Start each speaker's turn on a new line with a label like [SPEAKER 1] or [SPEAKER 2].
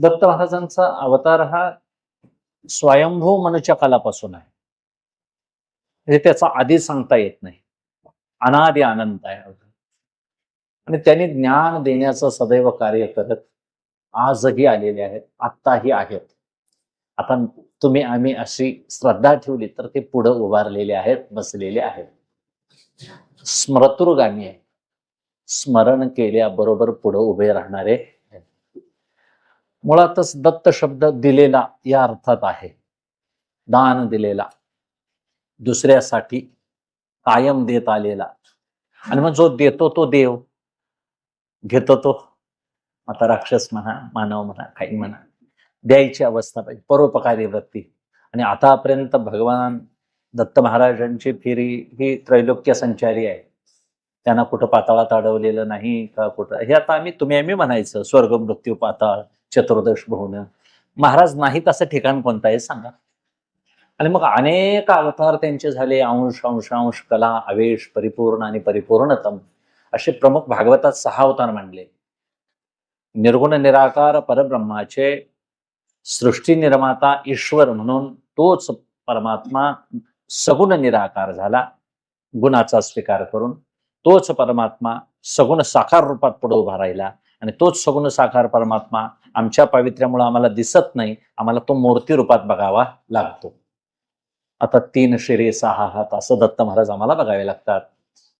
[SPEAKER 1] दत्त महाराजांचा अवतार हा स्वयंभू मनुच्या कालापासून आहे. म्हणजे त्याचा आधी सांगता येत नाही. अनादि आनंद आहे आणि त्यांनी ज्ञान देण्याचं सदैव कार्य करत आजही आलेले आहेत. आत्ताही आहेत. आता तुम्ही आम्ही अशी श्रद्धा ठेवली तर ते पुढं उभारलेले आहेत बसलेले आहेत. स्मृतुर्गामी आहे. स्मरण केल्याबरोबर पुढं उभे राहणारे मुळातच दत्त शब्द दिलेला या अर्थात आहे. दान दिलेला. दुसऱ्यासाठी कायम देत आलेला. आणि मग जो देतो तो देव. घेतो तो. आता राक्षस म्हणा मानव म्हणा काही म्हणा. द्यायची अवस्था पाहिजे. परोपकारी वृत्ती. आणि आतापर्यंत भगवान दत्त महाराजांची फेरी ही त्रैलोक्य संचारी आहे. त्यांना कुठं पाताळात अडवलेलं नाही का कुठं? हे आता आम्ही तुम्ही आम्ही म्हणायचं स्वर्ग मृत्यू पाताळ. चतुर्दश भुवन. महाराज नाहीत असं ठिकाण कोणतं आहे? सांगा. आणि मग अनेक अवतार त्यांचे झाले. अंश अंश अंश कला आवेश परिपूर्ण आणि परिपूर्णतम. असे प्रमुख भागवतात सहा अवतार मांडले. निर्गुण निराकार परब्रह्माचे सृष्टी निर्माता ईश्वर म्हणून तोच परमात्मा सगुण निराकार झाला. गुणाचा स्वीकार करून तोच परमात्मा सगुण साकार रूपात पुढे उभा राहिला. आणि तोच सगुण साकार परमात्मा आमच्या पावित्र्यामुळे आम्हाला दिसत नाही आम्हाला तो मूर्ती रूपात बघावा लागतो. आता तीन शिरे सहा हात असं दत्त महाराज आम्हाला बघावे लागतात.